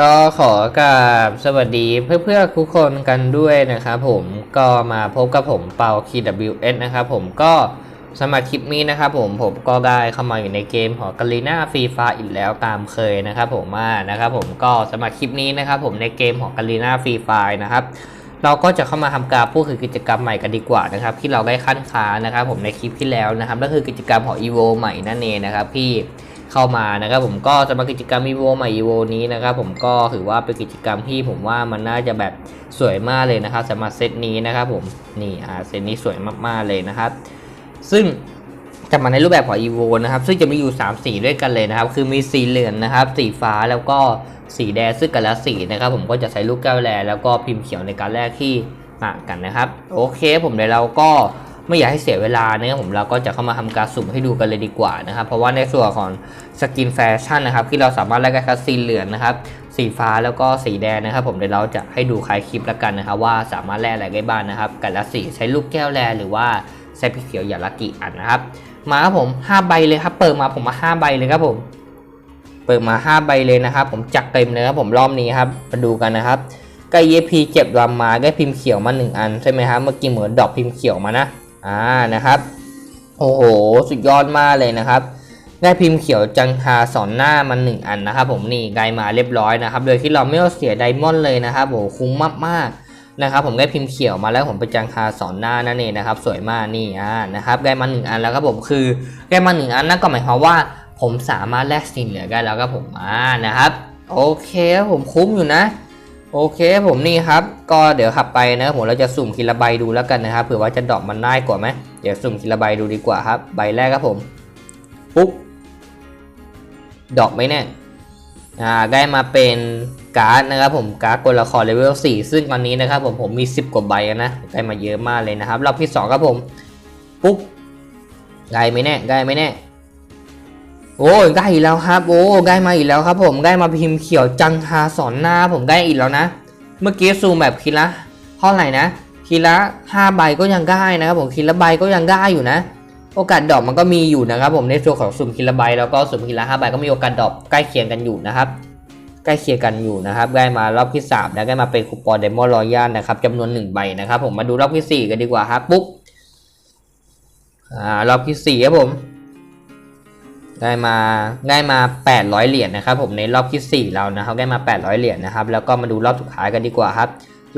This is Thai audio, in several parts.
ก็ขอกราบสวัสดีเพื่อนๆทุกคนกันด้วยนะครับผมก็มาพบกับผมเปา KWS นะครับผมก็สำหรับคลิปนี้นะครับผมผมก็ได้เข้ามาอยู่ในเกมหอกาลีนาฟรีฟาอีกแล้วตามเคยนะครับผมมานะครับผมก็สำหรับคลิปนี้นะครับผมในเกมหอกาลีนาฟรีไฟนะครับเราก็จะเข้ามาทำการพูดคือกิจกรรมใหม่กันดีกว่านะครับ ที่เราได้ขั้นค้านะครับผมในคลิปที่แล้วนะครับก็คือกิจกรรมของ EVO ใหม่นั่นเองนะครับที่ เข้ามานะครับผมก็สำหรับกิจกรรม EVO ใหม่ EVO นี้นะครับผมก็ถือว่าเป็นกิจกรรมที่ผมว่ามันน่าจะแบบสวยมากเลยนะครับสำหรับเซตนี้นะครับผมนี่อ่าเซตนี้สวยมากๆเลยนะครับ ซึ่งจะมาในรูปแบบของ EVO นะครับ ซึ่งจะมีอยู่ 3 สีด้วยกันเลยนะครับ คือมีสีเหลืองนะครับ สีฟ้าแล้วก็สีแดงซึ่งกันละสีนะครับ ผมก็จะใช้ลูกแก้วแลแล้วก็พิมพ์เขียวในการแรกที่ต่างกันนะครับ โอเค ผมเดี๋ยวเราก็ ไม่อยากให้เสียเวลานะครับผมเราก็จะเข้ามาทำการสุ่มให้ดูกันเลยดีกว่านะครับเพราะว่าในส่วนของสกินแฟชั่นนะครับที่เราสามารถแลกได้ครับสีเหลืองนะครับสีฟ้าแล้วก็สีแดงนะครับผมเดี๋ยวเราจะให้ดูคลายคลิปแล้วกันนะครับว่าสามารถแลกอะไรได้บ้างนะครับกันละสีใช้ลูกแก้วแลหรือว่าใช้พิเขียวอย่าละกี่อันนะครับมาครับผม5ใบเลยครับเปิดมาผมมา 5 ใบเลยครับผมเปิดมา 5 ใบเลยนะครับผมจักเต็มเลยครับผมรอบนี้ครับมาดูกันนะครับก็เยพีเก็บรำมาได้พิมพ์เขียวมา 1 อันใช่ไหมครับเมื่อกี้เหมือนดอกพิมพ์เขียวมานะ อ่านะครับ โอ้โห สุดยอดมากเลยนะครับ ได้พิมพ์เขียวจังคาสอนหน้ามันหนึ่งอันนะครับผมนี่ไกลมาเรียบร้อยนะครับ โดยที่เราไม่ต้องเสียไดมอนด์เลยนะครับโอ้โหคุ้มมากๆนะครับ ผมได้พิมพ์เขียวมาแล้วผมไปจังคาสอนหน้านั่นเองนะครับ สวยมากนี่อ่านะครับได้มาหนึ่งอันแล้วครับผมคือได้มาหนึ่งอันนั่นก็หมายความว่าผมสามารถแลกสิ่งเหลือได้แล้วครับผมอ่านะครับ โอเคผมคุ้มอยู่นะ โอเคผมนี่ครับ ก็เดี๋ยวขับไปนะผมเราจะสุ่มทีละใบดูแล้วกันนะครับเผื่อว่าจะดรอกมันได้กว่าไหมเดี๋ยวสุ่มทีละใบดูดีกว่าครับ ใบแรกครับผมปุ๊บดอกไหมเนี่ยอ่าได้มาเป็นการ์ดนะครับผมการ์ดตัวละครเลเวล4ซึ่งตอนนี้นะครับผมผมมี 10 กว่าใบนะได้มาเยอะมากเลยนะครับรอบที่สองครับผมปุ๊บได้ไหมเนี่ยได้ไหมเนี่ย โอ้ยได้อีกแล้วครับ โอ้ได้มาอีกแล้วครับ ผมได้มาพิมพ์เขียวจังฮาสอนหน้า ผมได้อีกแล้วนะ เมื่อกี้ซูมแบบคิละเท่าไหร่นะคิละห้าใบก็ยังได้นะครับผมคิละใบก็ยังได้อยู่นะ โอกาสดรอกมันก็มีอยู่นะครับ ผมในส่วนของสุ่มคิละใบแล้วก็สุ่มคิละห้าใบก็มีโอกาสดรอกใกล้เคียงกันอยู่นะครับ ใกล้เคียงกันอยู่นะครับได้มารอบที่3นะได้มาเป็นคูปองเดโมรอยัลนะครับจำนวน1ใบนะครับ ผมมาดูรอบที่4กันดีกว่าครับปุ๊บอ่ารอบที่4ครับผม ได้มาได้มา 800 เหรียญนะครับผมในรอบที่ 4 เรานะครับได้มา 800 เหรียญนะครับแล้วก็มาดูรอบสุดท้ายกันดีกว่าครับ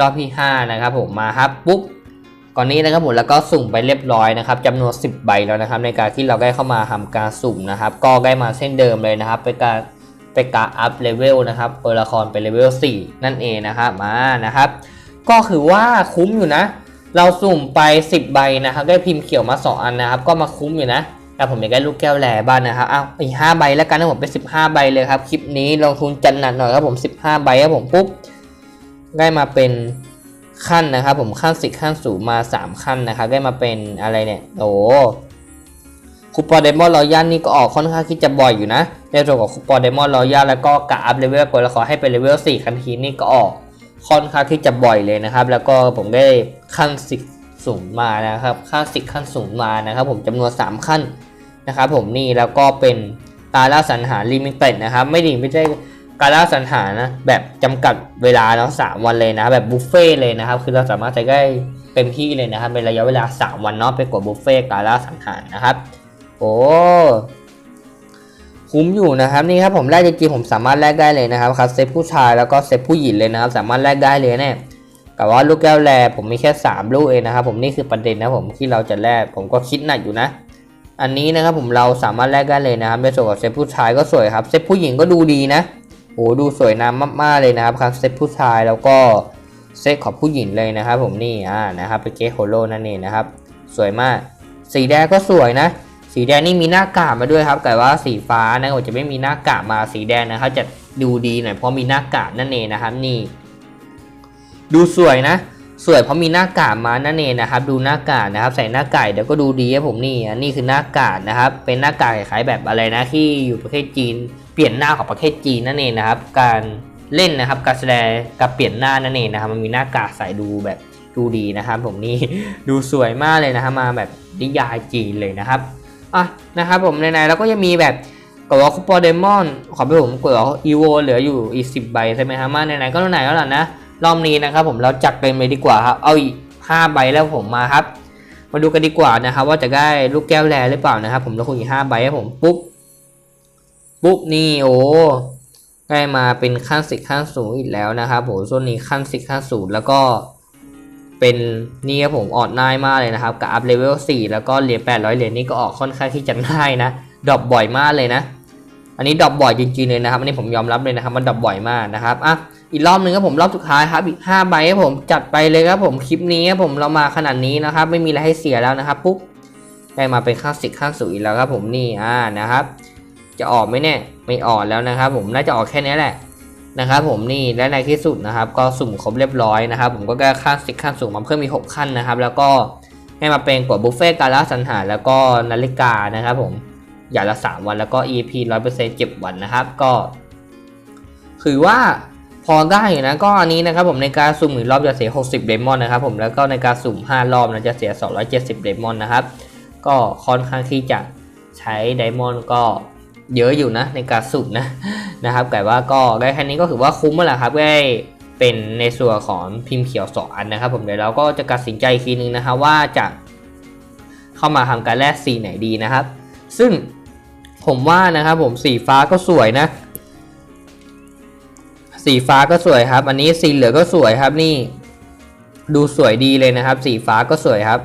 รอบที่ 5 นะครับผมมาครับปุ๊บก่อนนี้นะครับผมแล้วก็สุ่มไปเรียบร้อยนะครับจำนวน 10 ใบแล้วนะครับ ในการที่เราได้เข้ามาทำการสุ่มนะครับ ก็ได้มาเส้นเดิมเลยนะครับเป็นการเป็นการอัพเลเวลนะครับตัวละครเป็นเลเวล4นั่นเองนะครับมานะครับ ก็คือว่าคุ้มอยู่นะ เราสุ่มไป 10 ใบนะครับ ได้พิมพ์เขียวมา 2 อันนะครับ ก็มาคุ้มอยู่นะ แต่ผมอยากได้ลูกแก้วแหล่บ้านนะครับอ้าวอีกห้าใบแล้วกันนะผมเป็นสิบห้าใบเลยครับ คลิปนี้ลงทุนจัดหนักหน่อยครับผมสิบห้าใบครับผมปุ๊บ ได้มาเป็นขั้นนะครับ ผมขั้นสิขั้นสูงมาสามขั้นนะครับ ได้มาเป็นอะไรเนี่ย โอ้คูปองเดมอนรอยัลนี่ก็ออกค่อนข้างที่จะบ่อยอยู่นะ ในส่วนของคูปองเดมอนรอยัลแล้วก็กะอัพเลเวลตัวละครให้เป็นเลเวลสี่คันทีนี่ก็ออกค่อนข้างที่จะบ่อยเลยนะครับ แล้วก็ผมได้ขั้นสิ สูงมานะครับขั้นสิขั้นสูงมานะครับผมจำนวนสามขั้นนะครับผมนี่แล้วก็เป็นการล่าสังหาลิมิเต็ดนะครับไม่ดีไม่ใช่การล่าสังหานะแบบจำกัดเวลาเนาะสามวันเลยนะแบบบุฟเฟ่ต์เลยนะครับคือเราสามารถใช้ได้เต็มที่เลยนะครับเป็นระยะเวลา 3 วันเนาะไปกดบุฟเฟ่ต์การล่าสังหารนะครับโอ้คุ้มอยู่นะครับนี่ครับผมแลกจริงๆผมสามารถแลกได้เลยนะครับครับเซตผู้ชายแล้วก็เซตผู้หญิงเลยนะครับสามารถแลกได้เลยเนี่ย แต่ว่าลูกแก้วแลผมมีแค่ 3 ลูกเองนะครับผมนี่คือประเด็นนะผมที่เราจะแลกผมก็คิดหนักอยู่นะ อันนี้นะครับผมเราสามารถแลกได้เลยนะครับในส่วนของเซตผู้ชายก็สวยครับเซตผู้หญิงก็ดูดีนะโอ้ดูสวยงามมากๆเลยนะครับครับเซตผู้ชายแล้วก็เซตของผู้หญิงเลยนะครับ ผมนี่อ่านะครับเป็นเกโฮโลนั่นเองนะครับ สวยมาก สีแดงก็สวยนะ สีแดงนี่มีหน้ากากมาด้วยครับ แต่ว่าสีฟ้านะผมจะไม่มีหน้ากากมาสีแดงนะครับ จะดูดีหน่อยเพราะมีหน้ากากนั่นเองนะครับนี่ ดูสวยนะ สวยเพราะมีหน้ากากมานั่นเองนะครับ ดูหน้ากากนะครับ ใส่หน้ากากเดี๋ยวก็ดูดีครับผมนี่อันนี้คือหน้ากากนะครับ เป็นหน้ากากคล้ายแบบอะไรนะที่อยู่ประเทศจีน เปลี่ยนหน้าของประเทศจีนนั่นเองนะครับ การเล่นนะครับ การแสดงการเปลี่ยนหน้านั่นเองนะครับ มันมีหน้ากากใส่ดูแบบดูดีนะครับผมนี่ดูสวยมากเลยนะครับมาแบบนิยายจีนเลยนะครับอะนะครับผมในๆแล้วก็ยังมีแบบกดว่าคูปองเดมอน ขอไปผมกดว่าอีโวเหลืออยู่อีกสิบใบใช่ไหมฮะมาไหนๆก็ไหนแล้วล่ะนะ รอบนี้นะครับผมเราจัดเต็มเลยดีกว่าครับเอาอีกห้าใบแล้วผมมาครับ มาดูกันดีกว่านะครับ ว่าจะได้ลูกแก้วแรหรือเปล่านะครับ ผมแล้วคุณอีกห้าใบให้ผมปุ๊บปุ๊บนี่โอ้ได้มาเป็นขั้นสิบขั้นสูงอีกแล้วนะครับผมส่วนนี้ขั้นสิบขั้นสูงแล้วก็เป็นนี่ครับผมออดง่ายมากเลยนะครับกับอัพเลเวล4แล้วก็เหรียญ800เหรียญนี่ก็ออกค่อนข้างที่จะง่ายนะดรอปบ่อยมากเลยนะ อันนี้ดรอปบ่อยจริงๆเลยนะครับอันนี้ผมยอมรับเลยนะครับมันดรอปบ่อยมากนะครับอะอีกรอบหนึ่งครับผมรอบสุดท้ายครับอีก5ใบครับผมจัดไปเลยครับผมคลิปนี้ครับผมเรามาขนาดนี้นะครับ ไม่มีอะไรให้เสียแล้วนะครับปุ๊บได้มาเป็นข้างสิกข้างสูอีกแล้วครับผมนี่อ่านะครับ จะออกไหมเนี่ยไม่ออกแล้วนะครับ ผมน่าจะออกแค่นี้แหละนะครับผมนี่และในที่สุดนะครับ ก็สุ่มครบเรียบร้อยนะครับ ผมก็แก้ขั้นสิกขั้นสูงมาเพิ่มมี6ขั้นนะครับ แล้วก็ให้มาเป็นกดบุฟเฟ่การละสันหาแล้วก็นาฬิกานะครับผม อย่างละ 3 วันแล้วก็ EP 100%เก็บวันนะครับก็ คือว่าพอได้อยู่นะก็อันนี้นะครับผมในการสุ่มหนึ่งรอบจะเสีย 60เดมอนนะครับผมแล้วก็ในการสุ่ม 5 รอบนะจะเสีย 270เดมอนนะครับก็ค่อนข้างที่จะใช้ไดมอนด์ก็เยอะอยู่นะในการสุ่มนะนะครับแต่ว่าก็ได้แค่นี้ก็ถือว่าคุ้มแล้วละครับได้เป็นในส่วนของพิมพ์เขียวสองอันนะครับ ผมเดี๋ยวเราก็จะตัดสินใจอีกทีนึงนะครับว่าจะเข้ามาทำการแลกสีไหนดีนะครับ ซึ่ง ผมว่านะครับผมสีฟ้าก็สวยนะ สีฟ้าก็สวยครับ อันนี้สีเหลืองก็สวยครับนี่ ดูสวยดีเลยนะครับ สีฟ้าก็สวยครับ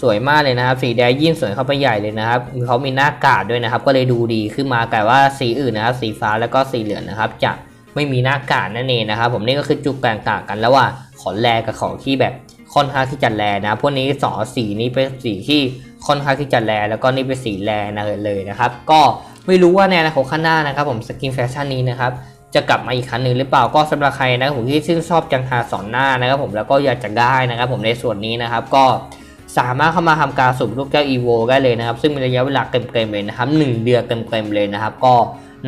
สวยมากเลยนะครับ สีแดงยิ่งสวยเข้าไปใหญ่เลยนะครับเขามีหน้ากาดด้วยนะครับ ก็เลยดูดีขึ้นมาแต่ว่าสีอื่นนะครับ สีฟ้าแล้วก็สีเหลืองนะครับ จะไม่มีหน้ากาดนั่นเองนะครับ ผมนี่ก็คือจุดแตกต่างกันแล้วว่าของแรกับของที่แบบค่อนข้างที่จะแรนะพวกนี้สอสีนี้เป็นสีที่ ค่อนข้างที่จะแรแล้วก็นี่เป็นสีแรนะเลยนะครับ ก็ไม่รู้ว่าในอนาคตข้างหน้านะครับ ผมสกินแฟชั่นนี้นะครับจะกลับมาอีกครั้งหนึ่งหรือเปล่าก็สำหรับใครนะครับผมที่ชื่นชอบจังหาสอนหน้านะครับ ผมแล้วก็อยากจะได้นะครับ ผมในส่วนนี้นะครับก็สามารถเข้ามาทำการสุ่มลูกแก้วอีโวได้เลยนะครับ ซึ่งมีระยะเวลาเต็มๆเลยนะครับ1เดือนเต็มๆเลยนะครับ ก็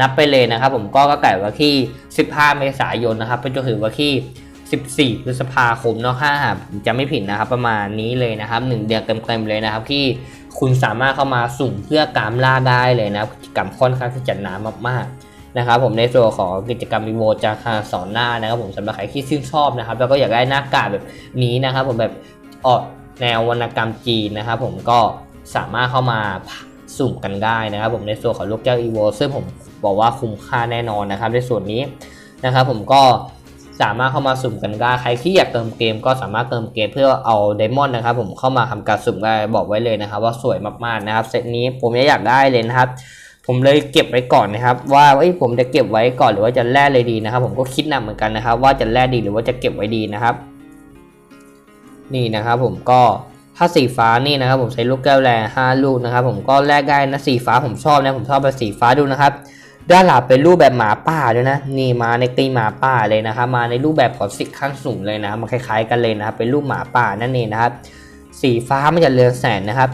นับไปเลยนะครับ ผมก็ก็ไก่ว่าที่ 15 เมษายนนะครับไปจนถึงวันที่ 14 พฤษภาคมเนาะถ้าหากจะไม่ผิดนะครับ ประมาณนี้เลยนะครับ 1 เดือนเต็มๆเลยนะครับ ที่คุณสามารถเข้ามาสุ่มเพื่อการล่าได้เลยนะครับกิจกรรมค่อนข้างที่จะหนามากๆนะครับ ผมในส่วนของกิจกรรมอีโวจะาสอนหน้านะครับผมสำหรับใครที่ชื่นชอบนะครับ แล้วก็อยากได้หน้ากากแบบนี้นะครับ ผมแบบออกแนววรรณกรรมจีนนะครับ ผมก็สามารถเข้ามาสุ่มกันได้นะครับ ผมในส่วนของลูกแก้วอีโวซึ่งผมบอกว่าคุ้มค่าแน่นอนนะครับ ในส่วนนี้นะครับ ผมก็ สามารถเข้ามาสุ่มกันได้ใครที่อยากเติมเกมก็สามารถเติมเกมเพื่อเอาไดมอนด์นะครับผมเข้ามาทำการสุ่มได้บอกไว้เลยนะครับ ว่าสวยมากๆนะครับเซตนี้ผมอยากได้เลยนะครับผมเลยเก็บไว้ก่อนนะครับ ว่าเอ้ยผมจะเก็บไว้ก่อนหรือว่าจะแลกเลยดีนะครับ ผมก็คิดหนักเหมือนกันนะครับ ว่าจะแลกดีหรือว่าจะเก็บไว้ดีนะครับ นี่นะครับ ผมก็ถ้าสีฟ้านี่นะครับ ผมใช้ลูกแก้วแร่ห้าลูกนะครับ ผมก็แลกได้นะสีฟ้าผมชอบนะผมชอบแบบสีฟ้าดูนะครับ ด้านหลังเป็นรูปแบบหมาป่าด้วยนะนี่มาในตีหมาป่าเลยนะครับมาในรูปแบบของสิกขั้นสูงเลยนะมันคล้ายๆกันเลยนะครับเป็นรูปหมาป่านั่นเองนะครับ สีฟ้ามันจะเรืองแสงนะครับ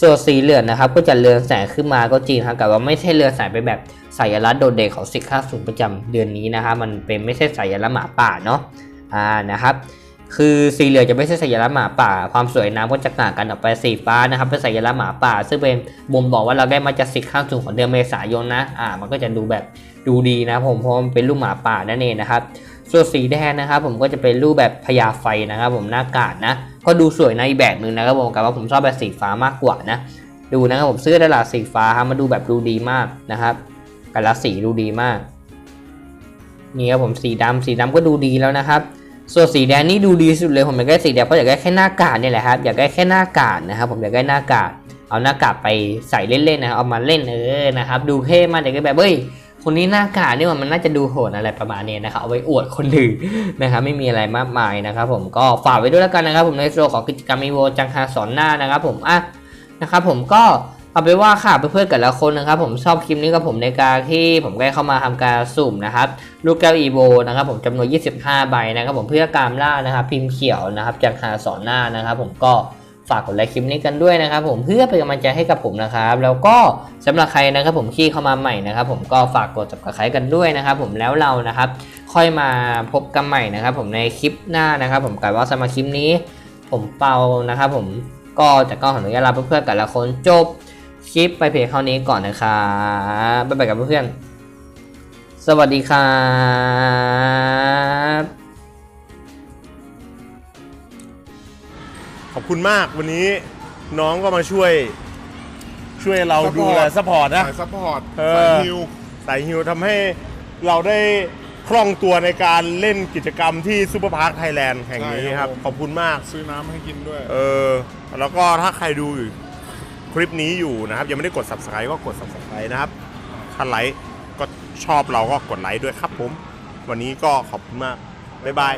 ส่วนสีเหลืองนะครับ ก็จะเรืองแสงขึ้นมาก็จริงครับแต่ว่าไม่ใช่เรืองแสงเป็นแบบสัญลักษณ์โดดเด่นของสิกขั้นสูงประจำเดือนนี้นะครับมันเป็นไม่ใช่สัญลักษณ์หมาป่าเนาะอ่านะครับ คือสีเหลืองจะไม่ใช่สัญลักษณ์หมาป่า ความสวยน้ำก็จะต่างกันออกไปสีฟ้านะครับเป็นสัญลักษณ์หมาป่า ซึ่งเป็นบ่งบอกว่าเราได้มาจากสิกข้างสูงของเดือนเมษายนนะอ่ามันก็จะดูแบบดูดีนะผมเพราะมันเป็นรูปหมาป่านั่นเองนะครับส่วนสีแดงนะครับผมก็จะเป็นรูปแบบพญาไฟนะครับผมหน้ากาดนะก็ดูสวยในแบบหนึ่งนะครับผมกับว่าผมชอบแบบสีฟ้ามากกว่านะดูนะครับผมเสื้อดาราสีฟ้าครับมาดูแบบดูดีมากนะครับแต่ละสีดูดีมากนี่ครับผมสีดำสีดำก็ดูดีแล้วนะครับ ส่วนสีแดงนี่ดูดีสุดเลยผมอยากได้สีแดงเพราะอยากได้แค่หน้ากากเนี่ยแหละครับอยากได้แค่หน้ากากนะครับผมอยากได้หน้ากากเอาหน้ากากไปใส่เล่นๆนะครับเอามาเล่นเออนะครับดูเท่มากแต่ก็แบบเฮ้ยคนนี้หน้ากากนี่มันน่าจะดูโหดอะไรประมาณนี้นะครับเอาไว้อวดคนอื่นนะครับไม่มีอะไรมากมายนะครับผมก็ฝากไว้ด้วยแล้วกันนะครับผมในส่ของกิจกรรมอีโวจังฮาสอนหน้านะครับผมอะนะครับผมก็ เอาไปนว่าค่ะเพื่อนๆกันละคนนะครับ ผมชอบคลิปนี้กับผมในการที่ผมได้เข้ามาทำการสุ่มนะครับลูกแก้วอีโวนะครับ ผมจำนวน 25 ใบนะครับ ผมเพื่อการล่านะครับ พิมพ์เขียวนะครับ จากหาสอนหน้านะครับ ผมก็ฝากกดไลค์คลิปนี้กันด้วยนะครับ ผมเพื่อเป็นกำลังใจให้กับผมนะครับ แล้วก็สำหรับใครนะครับ ผมที่เข้ามาใหม่นะครับ ผมก็ฝากกด subscribe กันด้วยนะครับ ผมแล้วเรานะครับ ค่อยมาพบกันใหม่นะครับ ผมในคลิปหน้านะครับ ผมกล่าวว่าสำหรับคลิปนี้ ผมเปานะครับ ผมก็จะก็ขออนุญาตลาเพื่อนๆกันละคนจบ คลิปไปเพียงเท่านี้ก่อนนะครับบ๊ายบายกับเพื่อนๆสวัสดีครับขอบคุณมากวันนี้น้องก็มาช่วย ช่วยเราดูแลซัพพอร์ตนะ สายซัพพอร์ตเออ สายฮิวสายฮิวทำให้เราได้คล่องตัวในการเล่นกิจกรรมที่ซูเปอร์พาร์คไทยแลนด์แห่งนี้ครับ ขอบคุณมาก ซื้อน้ำให้กินด้วย เออ แล้วก็ถ้าใครดูอยู่ค ลิปนี้อยู่นะครับ ยังไม่ได้กด subscribe ก็กด subscribe นะครับถ้าไลค์ก็ชอบเราก็กดไลค์ด้วยครับผม วันนี้ก็ขอบคุณมาก บ๊ายบาย